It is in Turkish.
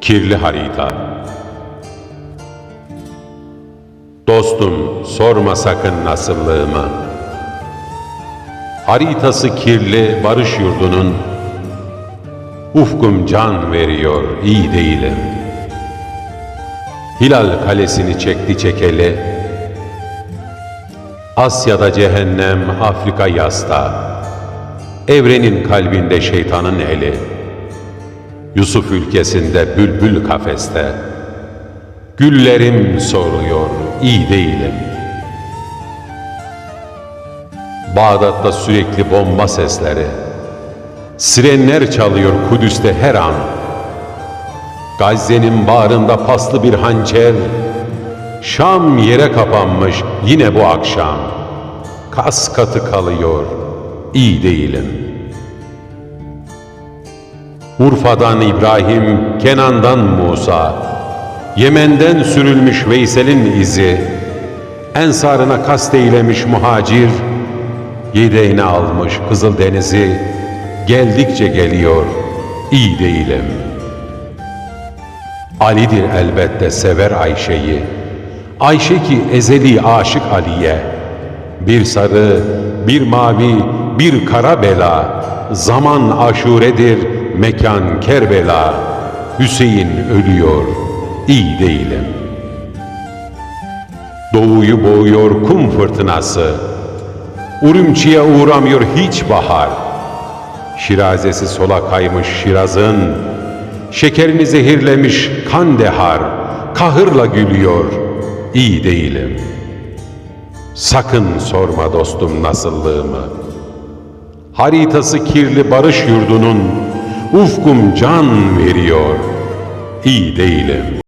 Kirli harita. Dostum sorma sakın nasıllığımı Haritası kirli barış yurdunun. Ufkum can veriyor iyi değilim. Hilal kalesini çekti çekeli. Asya'da cehennem, Afrika yasta Evrenin kalbinde şeytanın eli Yusuf ülkesinde bülbül kafeste. Güllerim soruyor iyi değilim. Bağdat'ta sürekli bomba sesleri. Sirenler çalıyor Kudüs'te her an. Gazze'nin bağrında paslı bir hançer. Şam yere kapanmış yine bu akşam. Kas katı kalıyor iyi değilim. Urfa'dan İbrahim, Kenan'dan Musa, Yemen'den sürülmüş Veysel'in izi, Ensarına kast eylemiş muhacir, yedeğine almış Kızıldeniz'i, geldikçe geliyor, iyi değilim. Ali'dir elbette sever Ayşe'yi, Ayşe ki ezeli aşık Ali'ye, bir sarı, bir mavi, bir kara bela, zaman aşuredir, mekan Kerbela, Hüseyin ölüyor, iyi değilim. Doğuyu boğuyor kum fırtınası, Urumçiye uğramıyor hiç bahar. Şirazesi sola kaymış Şiraz'ın, Şekerini zehirlemiş Kandehar, Kahırla gülüyor, iyi değilim. Sakın sorma dostum nasıllığımı. Haritası kirli barış yurdunun ufkum can veriyor. İyi değilim.